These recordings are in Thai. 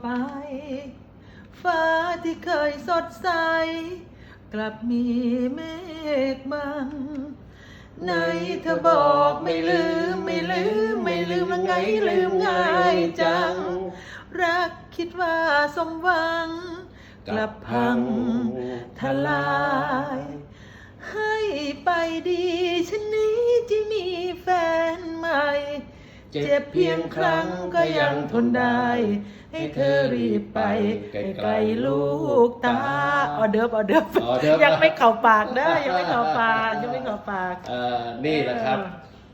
ไป ฟ้าที่เคยสดใส กลับมีเมฆบังในเธอบอกไม่ลืมไม่ลืมไม่ลืมแล้วไงลืมง่ายจัง รักคิดว่าสมหวัง กลับพังทลาย เจ็บเพียงครั้งก็ยังทนได้ ให้เธอรีบไปไกลๆลูกตาออเดิร์ฟออเดิร์ฟออเดิร์ฟ ยังไม่เข้าปากเด้อยังไม่เข้าปากยังไม่เข้าปาก เอ่อนี่แหละครับ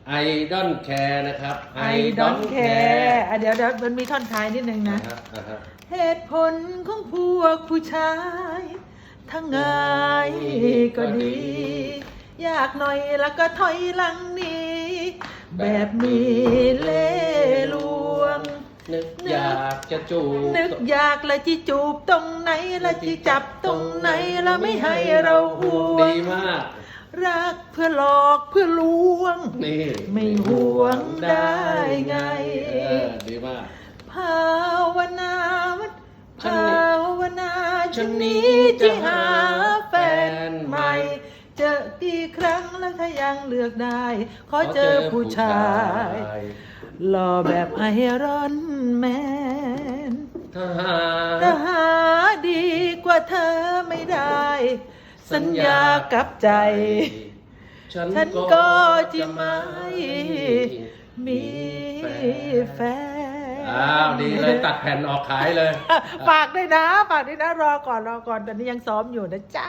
เอ I don't care นะครับ I don't care อะเดี๋ยวเดี๋ยวมันมีท่อนท้ายนิดนึงนะ นะฮะอ่าฮะ เหตุผลของพวกผู้ชาย ทั้งงายก็ดีอยากหน่อยแล้วก็ถอยหลังหนี้ แบบมีเล่ห์ลวง นึกอยากจะจูบนึกอยากละจีจูบตรงไหนละจีจับตรงไหนละไม่ให้เราห่วดีงมาก รักเพื่อหลอกเพื่อลวง นี่ไม่ห่วงได้ไง เออดีมาก ภาวนาวัดภาวนาฉันนี้ที่หาแฟนใหม่เจ อกี่ครั้งแล้วถ้ายังเลือกได้ ขอเจอผู้ชายหล่อแบบไอรอนแมนทหารแต่หาดีกว่าเธอไม่ได้ สัญญากับใจ ฉันก็จะไม่มีแฟน อ้าวดีเลยตัดแผ่นออกขายเลย ฝากด้วยนะ ฝากด้วยนะ รอก่อนรอก่อนตอนนี้ยังซ้อมอยู่นะจ๊ะ